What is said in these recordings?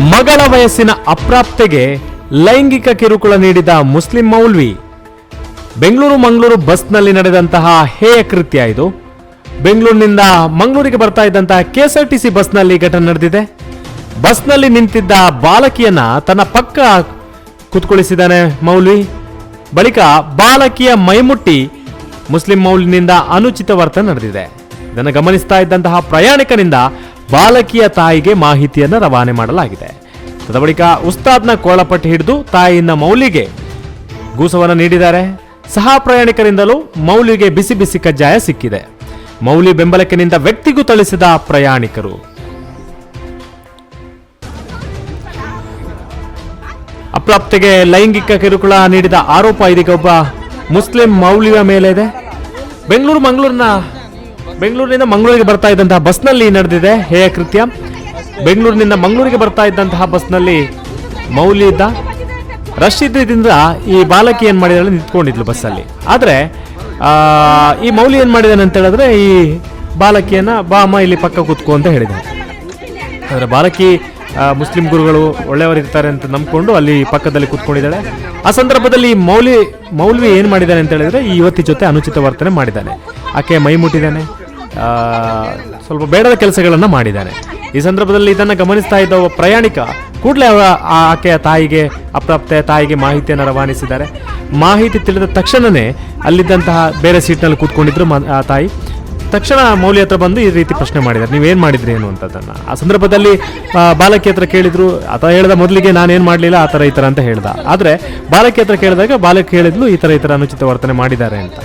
ಮಗಳ ವಯಸ್ಸಿನ ಅಪ್ರಾಪ್ತೆಗೆ ಲೈಂಗಿಕ ಕಿರುಕುಳ ನೀಡಿದ ಮುಸ್ಲಿಂ ಮೌಲ್ವಿ. ಬೆಂಗಳೂರು ಮಂಗಳೂರು ಬಸ್ನಲ್ಲಿ ನಡೆದಂತಹ ಹೇಯ ಕೃತ್ಯ ಇದು. ಬೆಂಗಳೂರಿನಿಂದ ಮಂಗಳೂರಿಗೆ ಬರ್ತಾ ಇದ್ದಂತಹ ಕೆಎಸ್ಆರ್ಟಿಸಿ ಬಸ್ನಲ್ಲಿ ಘಟನೆ ನಡೆದಿದೆ. ಬಸ್ನಲ್ಲಿ ನಿಂತಿದ್ದ ಬಾಲಕಿಯನ್ನ ತನ್ನ ಪಕ್ಕ ಕುತ್ಕೊಳಿಸಿದ್ದಾನೆ ಮೌಲ್ವಿ. ಬಳಿಕ ಬಾಲಕಿಯ ಮೈಮುಟ್ಟಿ ಮುಸ್ಲಿಂ ಮೌಲ್ವಿನಿಂದ ಅನುಚಿತ ವರ್ತನೆ ನಡೆದಿದೆ. ಇದನ್ನು ಗಮನಿಸ್ತಾ ಇದ್ದಂತಹ ಪ್ರಯಾಣಿಕನಿಂದ ಬಾಲಕಿಯ ತಾಯಿಗೆ ಮಾಹಿತಿಯನ್ನು ರವಾನೆ ಮಾಡಲಾಗಿದೆ. ತದ ಬಳಿಕ ಉಸ್ತಾದ್ನ ಕೋಳಪಟ್ಟಿ ಹಿಡಿದು ತಾಯಿಯನ್ನ ಮೌಲಿಗೆ ಗೂಸವನ್ನು ನೀಡಿದ್ದಾರೆ. ಸಹ ಪ್ರಯಾಣಿಕರಿಂದಲೂ ಮೌಲಿಗೆ ಬಿಸಿ ಬಿಸಿ ಕಜ್ಜಾಯ ಸಿಕ್ಕಿದೆ. ಮೌಲಿ ಬೆಂಬಲಕ್ಕೆ ನಿಂತ ವ್ಯಕ್ತಿಗೂ ತಳಿಸಿದ ಪ್ರಯಾಣಿಕರು. ಅಪ್ರಾಪ್ತಿಗೆ ಲೈಂಗಿಕ ಕಿರುಕುಳ ನೀಡಿದ ಆರೋಪ ಇದೀಗ ಒಬ್ಬ ಮುಸ್ಲಿಂ ಮೌಲ್ಯ ಮೇಲೆ ಇದೆ ಬೆಂಗಳೂರು ಮಂಗಳೂರಿನ ಬೆಂಗಳೂರಿನಿಂದ ಮಂಗಳೂರಿಗೆ ಬರ್ತಾ ಇದ್ದಂತಹ ಬಸ್ನಲ್ಲಿ ನಡೆದಿದೆ. ಹೇಯ ಕೃತ್ಯ. ಬೆಂಗಳೂರಿನಿಂದ ಮಂಗಳೂರಿಗೆ ಬರ್ತಾ ಇದ್ದಂತಹ ಬಸ್ನಲ್ಲಿ ಮೌಲಿ ಇದ್ದ ರಶ್ ಇದ್ದಿದ್ದರಿಂದ ಈ ಬಾಲಕಿ ಏನು ಮಾಡಿದಾಳೆ ನಿಂತ್ಕೊಂಡಿದ್ಲು ಬಸ್ಸಲ್ಲಿ. ಆದರೆ ಈ ಮೌಲಿ ಏನು ಮಾಡಿದಾನೆ ಅಂತ ಹೇಳಿದ್ರೆ ಈ ಬಾಲಕಿಯನ್ನು ಬಾ ಅಮ್ಮ, ಇಲ್ಲಿ ಪಕ್ಕ ಕೂತ್ಕೋ ಅಂತ ಹೇಳಿದ ಆದರೆ ಬಾಲಕಿ ಮುಸ್ಲಿಂ ಗುರುಗಳು ಒಳ್ಳೆಯವರಿರ್ತಾರೆ ಅಂತ ನಂಬ್ಕೊಂಡು ಅಲ್ಲಿ ಪಕ್ಕದಲ್ಲಿ ಕೂತ್ಕೊಂಡಿದ್ದಾಳೆ. ಆ ಸಂದರ್ಭದಲ್ಲಿ ಮೌಲಿ ಮೌಲ್ವಿ ಏನು ಮಾಡಿದ್ದಾನೆ ಅಂತ ಹೇಳಿದ್ರೆ ಈ ಯುವತಿ ಜೊತೆ ಅನುಚಿತ ವರ್ತನೆ ಮಾಡಿದ್ದಾನೆ. ಆಕೆ ಮೈ ಮುಟ್ಟಿದ್ದಾನೆ. ಸ್ವಲ್ಪ ಬೇಡದ ಕೆಲಸಗಳನ್ನು ಮಾಡಿದ್ದಾನೆ. ಈ ಸಂದರ್ಭದಲ್ಲಿ ಇದನ್ನು ಗಮನಿಸ್ತಾ ಇದ್ದ ಪ್ರಯಾಣಿಕ ಕೂಡಲೇ ಅವರ ಆಕೆಯ ತಾಯಿಗೆ ಅಪ್ರಾಪ್ತೆಯ ತಾಯಿಗೆ ಮಾಹಿತಿಯನ್ನು ರವಾನಿಸಿದ್ದಾರೆ. ಮಾಹಿತಿ ತಿಳಿದ ತಕ್ಷಣವೇ ಅಲ್ಲಿದ್ದಂತಹ ಬೇರೆ ಸೀಟ್ನಲ್ಲಿ ಕೂತ್ಕೊಂಡಿದ್ರು ಆ ತಾಯಿ. ತಕ್ಷಣ ಮೌಲ್ಯ ಹತ್ರ ಬಂದು ಈ ರೀತಿ ಪ್ರಶ್ನೆ ಮಾಡಿದ್ದಾರೆ. ನೀವೇನ್ ಮಾಡಿದ್ರಿ ಏನು ಅನ್ನುವಂಥದ್ದನ್ನ ಆ ಸಂದರ್ಭದಲ್ಲಿ ಬಾಲಕಿ ಹತ್ರ ಕೇಳಿದ್ರು ಆತ ಹೇಳಿದ ಮೊದಲಿಗೆ ನಾನೇನು ಮಾಡಲಿಲ್ಲ, ಆ ಥರ ಈ ಥರ ಅಂತ ಹೇಳ್ದ. ಆದರೆ, ಬಾಲಕಿ ಹತ್ರ ಕೇಳಿದಾಗ, ಬಾಲಕಿ ಹೇಳಿದ್ಲು, ಈ ಥರ ಈ ಥರ ಅನುಚಿತ ವರ್ತನೆ ಮಾಡಿದ್ದಾರೆ ಅಂತ.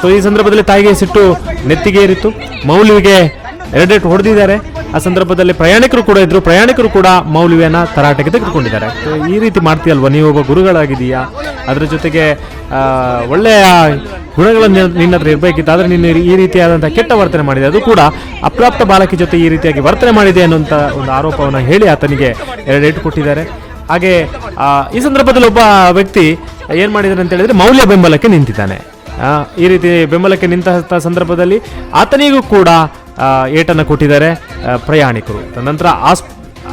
ಸೊ ಈ ಸಂದರ್ಭದಲ್ಲಿ ತಾಯಿಗೆ ಸಿಟ್ಟು ನೆತ್ತಿಗೆ ಏರಿತ್ತು ಮೌಲ್ವಿಗೆ ಎರಡೆಟ್ ಹೊಡೆದಿದ್ದಾರೆ. ಆ ಸಂದರ್ಭದಲ್ಲಿ ಪ್ರಯಾಣಿಕರು ಕೂಡ ಇದ್ರು. ಪ್ರಯಾಣಿಕರು ಕೂಡ ಮೌಲ್ವಿಯನ್ನ ತರಾಟೆಗೆ ತೆಗೆದುಕೊಂಡಿದ್ದಾರೆ. ಈ ರೀತಿ ಮಾಡ್ತೀಯಲ್ವಾ? ನೀವು ಒಬ್ಬ ಗುರುಗಳಾಗಿದೀಯಾ ಅದರ ಜೊತೆಗೆ ಒಳ್ಳೆಯ ಗುಣಗಳನ್ನು ನಿನ್ನ ಹತ್ರ ಇರಬೇಕಿತ್ತು. ಆದರೆ ನೀನು ಈ ರೀತಿಯಾದಂಥ ಕೆಟ್ಟ ವರ್ತನೆ ಮಾಡಿದೆ. ಅದು ಕೂಡ ಅಪ್ರಾಪ್ತ ಬಾಲಕಿ ಜೊತೆ ಈ ರೀತಿಯಾಗಿ ವರ್ತನೆ ಮಾಡಿದೆ ಅನ್ನುವಂಥ ಒಂದು ಆರೋಪವನ್ನು ಹೇಳಿ ಆತನಿಗೆ ಎರಡೇಟು ಕೊಟ್ಟಿದ್ದಾರೆ. ಹಾಗೆ ಈ ಸಂದರ್ಭದಲ್ಲಿ ಒಬ್ಬ ವ್ಯಕ್ತಿ ಏನು ಮಾಡಿದ್ದಾರೆ ಅಂತ ಹೇಳಿದ್ರೆ ಮೌಲ್ಯ ಬೆಂಬಲಕ್ಕೆ ನಿಂತಿದ್ದಾನೆ. ಈ ರೀತಿ ಬೆಂಬಲಕ್ಕೆ ನಿಂತ ಸಂದರ್ಭದಲ್ಲಿ ಆತನಿಗೂ ಕೂಡ ಏಟನ್ನು ಕೊಟ್ಟಿದ್ದಾರೆ ಪ್ರಯಾಣಿಕರು. ತದನಂತರ ಆಸ್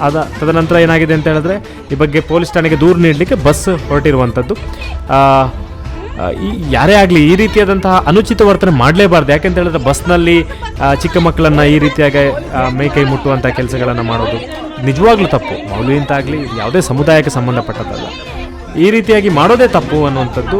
ಅದ ತದನಂತರ ಏನಾಗಿದೆ ಅಂತ ಹೇಳಿದ್ರೆ, ಈ ಬಗ್ಗೆ ಪೊಲೀಸ್ ಠಾಣೆಗೆ ದೂರು ನೀಡಲಿಕ್ಕೆ ಬಸ್ ಹೊರಟಿರುವಂಥದ್ದು. ಯಾರೇ ಆಗಲಿ ಈ ರೀತಿಯಾದಂತಹ ಅನುಚಿತ ವರ್ತನೆ ಮಾಡಲೇಬಾರ್ದು. ಯಾಕೆಂತ ಹೇಳಿದ್ರೆ ಬಸ್ನಲ್ಲಿ ಚಿಕ್ಕ ಮಕ್ಕಳನ್ನು ಈ ರೀತಿಯಾಗಿ ಮೇಕೈ ಮುಟ್ಟುವಂಥ ಕೆಲಸಗಳನ್ನು ಮಾಡೋದು ನಿಜವಾಗ್ಲೂ ತಪ್ಪು. ಮೌಲ್ಯಂತಾಗಲಿ ಯಾವುದೇ ಸಮುದಾಯಕ್ಕೆ ಸಂಬಂಧಪಟ್ಟದ್ದಲ್ಲ. ಈ ರೀತಿಯಾಗಿ ಮಾಡೋದೇ ತಪ್ಪು ಅನ್ನುವಂಥದ್ದು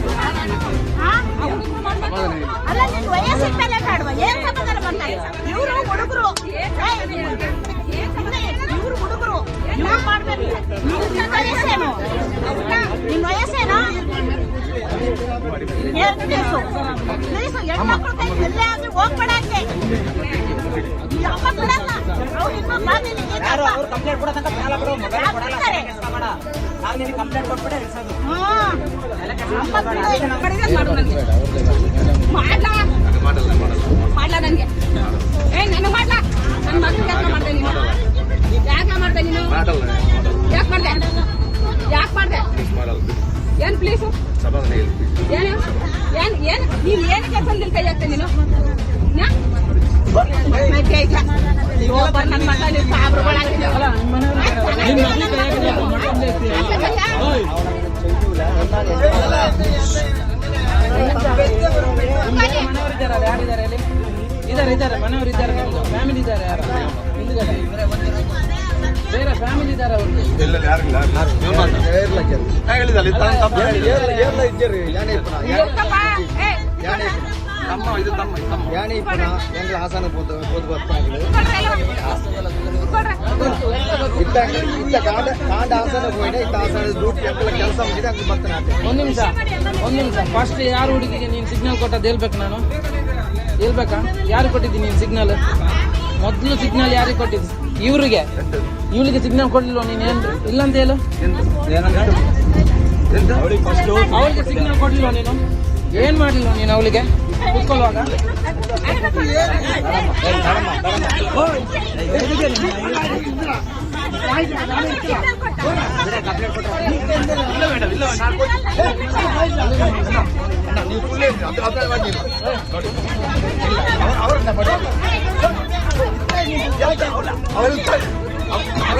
ಕಂಪ್ಲೇಂಟ್ ಕೊಡೋ ತನಕ ಸಾಲ ಕೊಡೋ ಮೊಬೈಲ್ ಕೊಡಲ್ಲ? ಕೆಲಸ ಮಾಡ. ನಾವು ನಿನಗೆ ಕಂಪ್ಲೇಂಟ್ ಕೊಟ್ಬಿಟ್ಟೆ ಇಳಿಸೋದು ಹ್ಮ್. ಅಮ್ಮ ಬಿಡು. ಮಾಡ್ಲಾ? ಮಾಡ್ಲಾ ನನಗೆ. ಏ ನನಗೆ ಮಾಡ್ಲಾ? ನನ್ನ ಮಗನಿಗೆ ಕೆಲಸ ಮಾಡ್ದೆ ನೀನು. ಯಾಕೆ ಮಾಡ್ದೆ ನೀನು? ಯಾಕೆ ಮಾಡ್ದೆ? ಯಾಕೆ ಮಾಡ್ದೆ? ಏನ್ ಪ್ಲೀಸು ಏನು ಏನ್? ಏನ್? ನೀನ್ ಏನ್ ಕೆಲಸ ಕೈ ಹಾಕ್ತೆ ನೀನು? ಯಾರಿದ್ದಾರೆ ಇದ್ದಾರೆ ಇದ್ದಾರೆ ಮನೆಯವರು ಇದ್ದಾರೆ ನಿಮ್ದು ಫ್ಯಾಮಿಲಿ ಇದ್ದಾರೆ ಯಾರು ಬೇರೆ ಫ್ಯಾಮಿಲಿ ಇದ್ದಾರೆ ಅವ್ರದ್ದು ತಮ್ಮ ತಮ್ಮ. ಯಾನಿ ಇಪ್ಪನ ಎಂಗ್ಲ ಹಾಸನ ಪೋದು ಪೋದು ಕೊಡ್ರೆ. ಇತ್ತ ಇತ್ತ ಕಾಂಡ ಕಾಂಡ ಹಾಸನ ಹೋಯ್ನ ಇತ್ತ ಹಾಸನ ಡ್ಯೂಟಿ ಎಂಗ್ಲ ಕೆಲಸ ಮುಗಿದೆ ಹಂಗೆ ಬರ್ತಾನೆ ಒಂದ್ ನಿಮಿಷ ಒಂದ್ ನಿಮಿಷ. ಫಸ್ಟ್ ಯಾರು ಹುಡುಗಿಗೆ ನೀನು ಸಿಗ್ನಲ್ ಕೊಟ್ಟದ್ದು ಹೇಳ್ಬೇಕು ನಾನು? ಹೇಳ್ಬೇಕಾ? ಯಾರು ಕೊಟ್ಟಿದ್ದೀನಿ ನೀನು ಸಿಗ್ನಲ್ ಮೊದಲು ಸಿಗ್ನಲ್ ಯಾರಿಗೆ ಕೊಟ್ಟಿದ್ದು? ಇವ್ರಿಗೆ. ಇವಳಿಗೆ ಸಿಗ್ನಲ್ ಕೊಡ್ಲಿಲ್ವ ನೀನು ಏನ್ ಇಲ್ಲ ಅಂತ ಹೇಳು ಅವಳಿಗೆ ಸಿಗ್ನಲ್ ಕೊಡ್ಲಿಲ್ವ ನೀನು? ಏನ್ ಮಾಡ್ಲಿಲ್ಲ ನೀನು ಅವಳಿಗೆ ಕುತ್ಕೊಳ್ಳುವಾಗ ಅವ್ರನ್ನ.